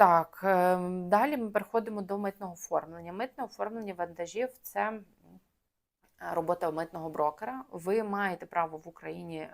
Так, е, далі ми переходимо до митного оформлення. Митне оформлення вантажів це робота митного брокера. Ви маєте право в Україні е,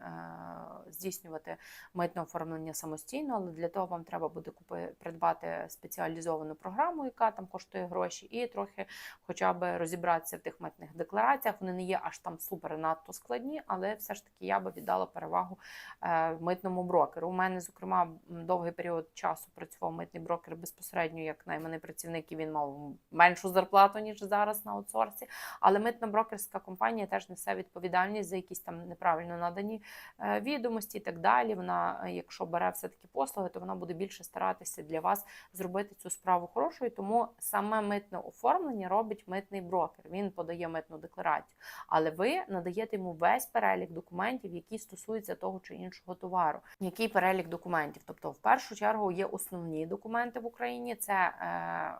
здійснювати митне оформлення самостійно, але для того вам треба буде купи, придбати спеціалізовану програму, яка там коштує гроші, і трохи хоча б розібратися в тих митних деклараціях. Вони не є аж там супер надто складні, але все ж таки я би віддала перевагу е, митному брокеру. У мене, зокрема, довгий період часу працював митний брокер безпосередньо як найманий працівник, і він мав меншу зарплату ніж зараз на аутсорсі. Але митна брокерська компанія теж несе відповідальність за якісь там неправильно надані е, відомості і так далі. Вона, е, якщо бере все таки послуги, то вона буде більше старатися для вас зробити цю справу хорошою. Тому саме митне оформлення робить митний брокер. Він подає митну декларацію, але ви надаєте йому весь перелік документів, які стосуються того чи іншого товару. Який перелік документів? Тобто, в першу чергу є основні документи в Україні. Це е, е,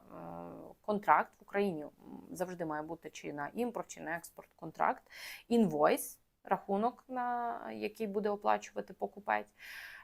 контракт в Україні завжди має бути чи на імпорт, чи на експорт контракт, інвойс, рахунок, на який буде оплачувати покупець.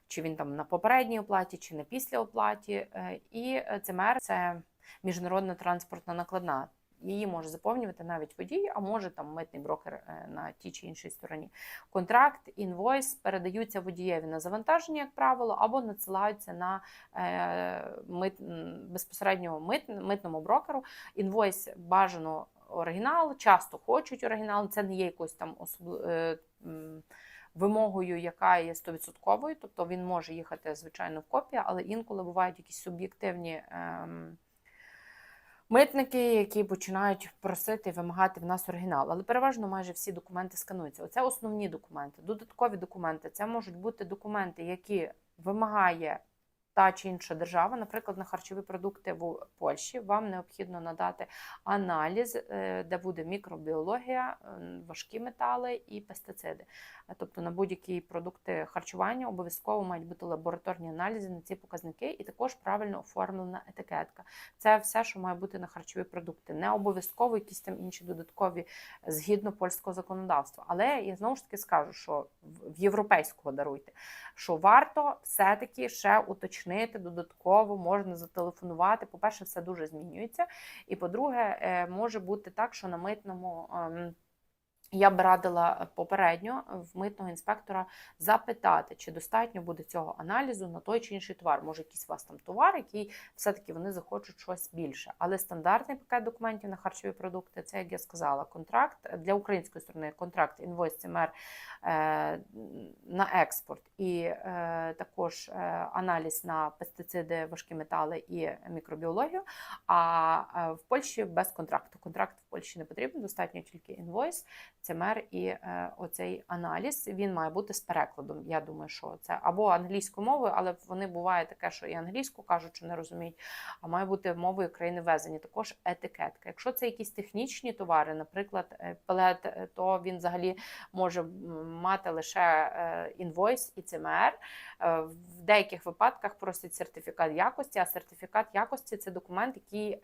Чи він там на попередній оплаті, чи на після оплаті, Е, і ЦМР це міжнародна транспортна накладна. Її може заповнювати навіть водій, а може там митний брокер е, на тій чи іншій стороні. Контракт, інвойс передаються водієві на завантаження, як правило, або надсилаються на е, мит, безпосередньо мит, митному брокеру. Інвойс бажано оригінал, часто хочуть оригінал. Це не є якось там особливо. Е, Вимогою, яка є 100%, тобто він може їхати, звичайно, в копія, але інколи бувають якісь суб'єктивні ем, митники, які починають просити вимагати в нас оригінал. Але переважно майже всі документи скануються. Оце основні документи. Додаткові документи це можуть бути документи, які вимагає та чи інша держава, наприклад, на харчові продукти в Польщі, вам необхідно надати аналіз, е, де буде мікробіологія, е, важкі метали і пестициди. Е, Тобто на будь-які продукти харчування обов'язково мають бути лабораторні аналізи на ці показники, і також правильно оформлена етикетка. Це все, що має бути на харчові продукти. Не обов'язково якісь там інші додаткові згідно польського законодавства. Але я знову ж таки скажу, що в європейського даруйте, що варто все-таки ще уточнити додатково, можна зателефонувати. По-перше, все дуже змінюється. І по-друге, е, може бути так, що на митному. Я б радила попередньо в митного інспектора запитати, чи достатньо буде цього аналізу на той чи інший товар. Може, якийсь у вас там товар, який все-таки вони захочуть щось більше. Але стандартний пакет документів на харчові продукти це, як я сказала, контракт для української сторони, контракт інвойс ЦМР е, на експорт, і е, також е, аналіз на пестициди, важкі метали і мікробіологію. А е, в Польщі без контракту. Контракт Польщі не потрібен, достатньо тільки інвойс. ЦМР і е, оцей аналіз він має бути з перекладом. Я думаю, що це або англійською мовою, але вони буває таке, що і англійську кажуть, що не розуміють, а має бути мовою країни везені. Також етикетка. Якщо це якісь технічні товари, наприклад, е, пелет, е, то він взагалі може мати лише е, інвойс і. Е, В деяких випадках просять сертифікат якості, а сертифікат якості це документ, який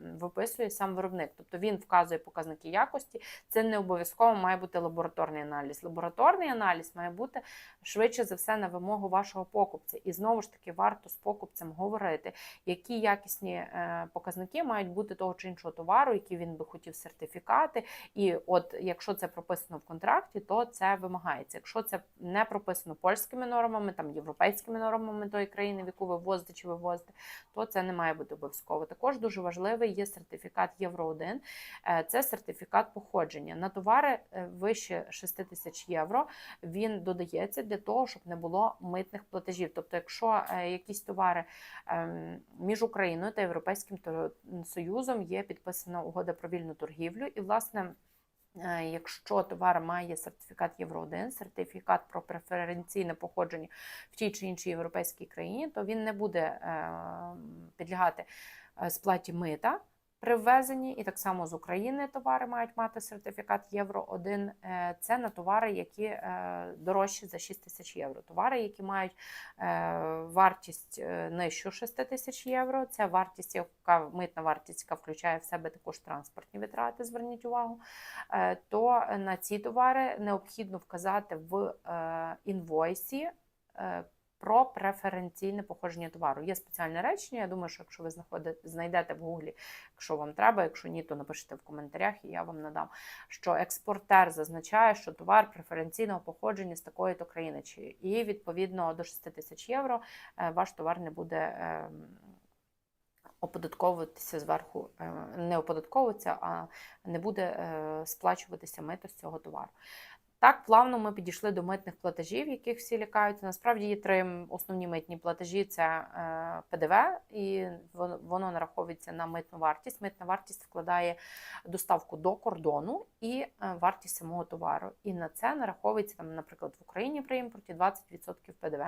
виписує сам виробник. Тобто він вказує показники якості. Це не обов'язково має бути лабораторний аналіз. Лабораторний аналіз має бути швидше за все на вимогу вашого покупця. І знову ж таки варто з покупцем говорити, які якісні е, показники мають бути того чи іншого товару, який він би хотів сертифікати. І от якщо це прописано в контракті, то це вимагається. Якщо це не прописано польськими нормами, там європейськими нормами тої країни, в яку ви ввозите чи вивозите, то це не має бути обов'язково. Також дуже важливий є сертифікат Євро 1 Е, Це сертифікат походження на товари е, вище 6 тисяч євро. Він додається для того, щоб не було митних платежів. Тобто, якщо е, якісь товари ем, між Україною та Європейським Союзом є підписана угода про вільну торгівлю, і власне. Якщо товар має сертифікат Євро 1 сертифікат про преференційне походження в тій чи іншій європейській країні, то він не буде підлягати сплаті мита при ввезенні, і так само з України товари мають мати сертифікат Євро 1. Е, Це на товари, які е, дорожчі за 6 тисяч євро. Товари, які мають е, вартість е, нижчу 6 тисяч євро. Це вартість, яка митна вартість, яка включає в себе також транспортні витрати. Зверніть увагу. Е, То на ці товари необхідно вказати в е, інвойсі. Про преференційне походження товару. Є спеціальне речення. Я думаю, що якщо ви знайдете в гуглі, якщо вам треба, якщо ні, то напишіть в коментарях, і я вам надам. Що експортер зазначає, що товар преференційного походження з такої то країни, чи і відповідно до 6 тисяч євро е, ваш товар не буде. е, Оподатковуватися зверху, е, не оподатковуватися, а не буде е, сплачуватися мито з цього товару. Так, плавно ми підійшли до митних платежів, яких всі лякаються. Насправді є три основні митні платежі: це е, ПДВ, і воно- воно нараховується на митну вартість. Митна вартість вкладає доставку до кордону і е, вартість самого товару. І на це нараховується там, наприклад, в Україні при імпорті 20% ПДВ.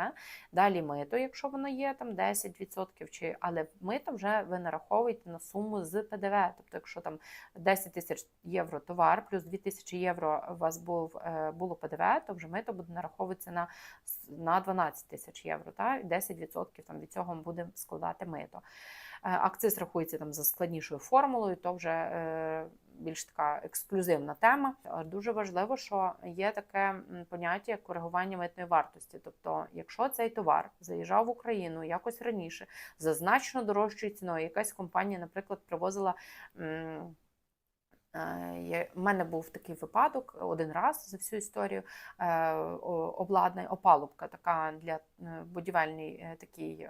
Далі мито, якщо воно є, там 10%, чи але мито вже ви нараховуєте на суму з ПДВ. Тобто, якщо там 10 тисяч євро товар, плюс 2 тисячі євро у вас був, е, було ПДВ, то вже мито буде нараховуватися на, на 12 тисяч євро. Та? 10% там, від цього буде складати мито. Е, Акциз рахується там за складнішою формулою, то вже е, більш така ексклюзивна тема. Е, Дуже важливо, що є таке поняття як коригування митної вартості. Тобто, якщо цей товар заїжджав в Україну якось раніше, за значно дорожчою ціною, якась компанія, наприклад, привозила. М, Е, У мене був такий випадок один раз за всю історію е, обладнання, опалубка така для е, будівельний такий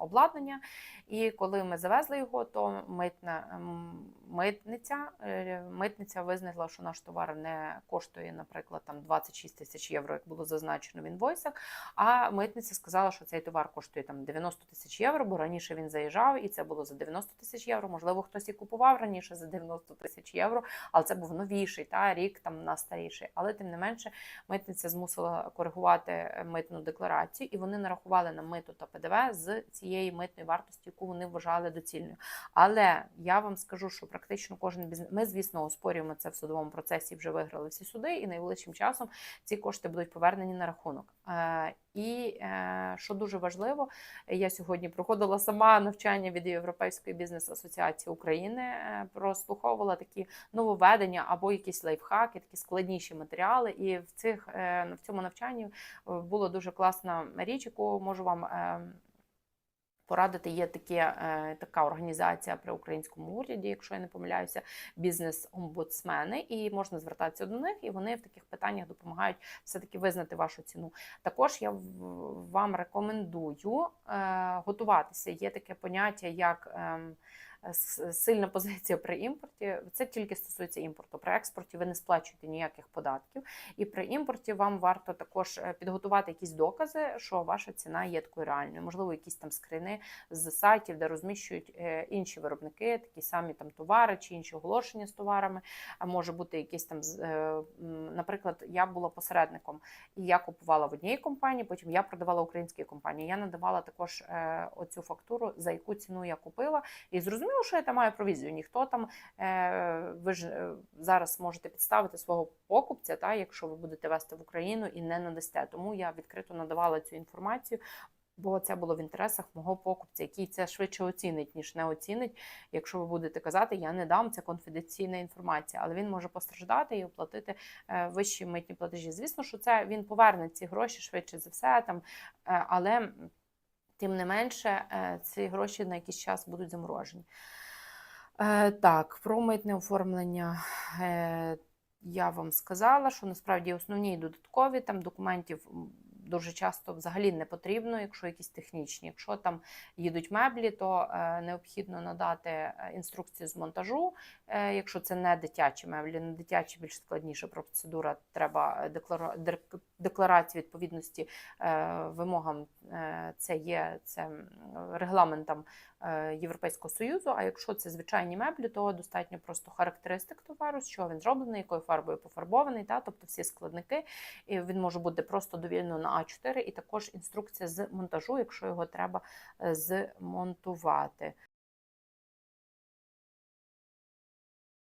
обладнання. І коли ми завезли його, то митна м, митниця, е, митниця визнала, що наш товар не коштує, наприклад, там 26 тисяч євро, як було зазначено в інвойсах. А митниця сказала, що цей товар коштує там 90 тисяч євро, бо раніше він заїжджав, і це було за 90 тисяч євро. Можливо, хтось і купував раніше за 90 тисяч євро, але це був новіший та рік там на старіший. Але тим не менше, митниця змусила коригувати е, митну декларацію, і вони нарахували на мито та ПДВ з цієї митної вартості, яку вони вважали доцільною. Але я вам скажу, що практично кожен бізнес. Ми, звісно, оспорюємо це в судовому процесі. Вже виграли всі суди, і найближчим часом ці кошти будуть повернені на рахунок. Е, І е, що дуже важливо, я сьогодні проходила сама навчання від Європейської бізнес-асоціації України, е, прослуховувала такі нововведення або якісь лайфхаки, такі складніші матеріали. І в цих в цьому навчанні була дуже класна річ, яку можу вам. Порадити є таке, така організація при українському уряді, якщо я не помиляюся, бізнес-омбудсмени, і можна звертатися до них, і вони в таких питаннях допомагають все-таки визнати вашу ціну. Також я вам рекомендую е, готуватися. Є таке поняття, як ем, сильна позиція при імпорті. Це тільки стосується імпорту. При експорті ви не сплачуєте ніяких податків. І при імпорті вам варто також е, підготувати якісь докази, що ваша ціна є такою реальною. Можливо, якісь там скрини з сайтів, де розміщують е, інші виробники, такі самі там товари чи інші оголошення з товарами. А може бути якісь там, е, наприклад, я була посередником, і я купувала в одній компанії, потім я продавала українській компанії. Я надавала також оцю фактуру, за яку ціну я купила. І зрозуміло, що я там маю провізію. Ніхто там е, ви ж е, зараз можете підставити свого покупця, та якщо ви будете вести в Україну і не надасте. Тому я відкрито надавала цю інформацію. Бо це було в інтересах мого покупця, який це швидше оцінить, ніж не оцінить. Якщо ви будете казати, я не дам, це конфіденційна інформація, але він може постраждати і оплатити е, вищі митні платежі. Звісно, що це він поверне ці гроші швидше за все, там, е, але тим не менше е, ці гроші на якийсь час будуть заморожені. Е, Так, про митне оформлення е, я вам сказала, що насправді основні і додаткові там документів дуже часто взагалі не потрібно, якщо якісь технічні. Якщо там їдуть меблі, то е, необхідно надати інструкцію з монтажу. Е, якщо це не дитячі меблі, не дитячі більш складніша процедура, треба деклара... дек- декларацію відповідності е, вимогам. Е, це є це регламентам е, Європейського Союзу. А якщо це звичайні меблі, то достатньо просто характеристик товару, з чого він зроблений, якою фарбою пофарбований, та тобто всі складники. І він може бути просто довільно на А4, і також інструкція з монтажу, якщо його треба змонтувати.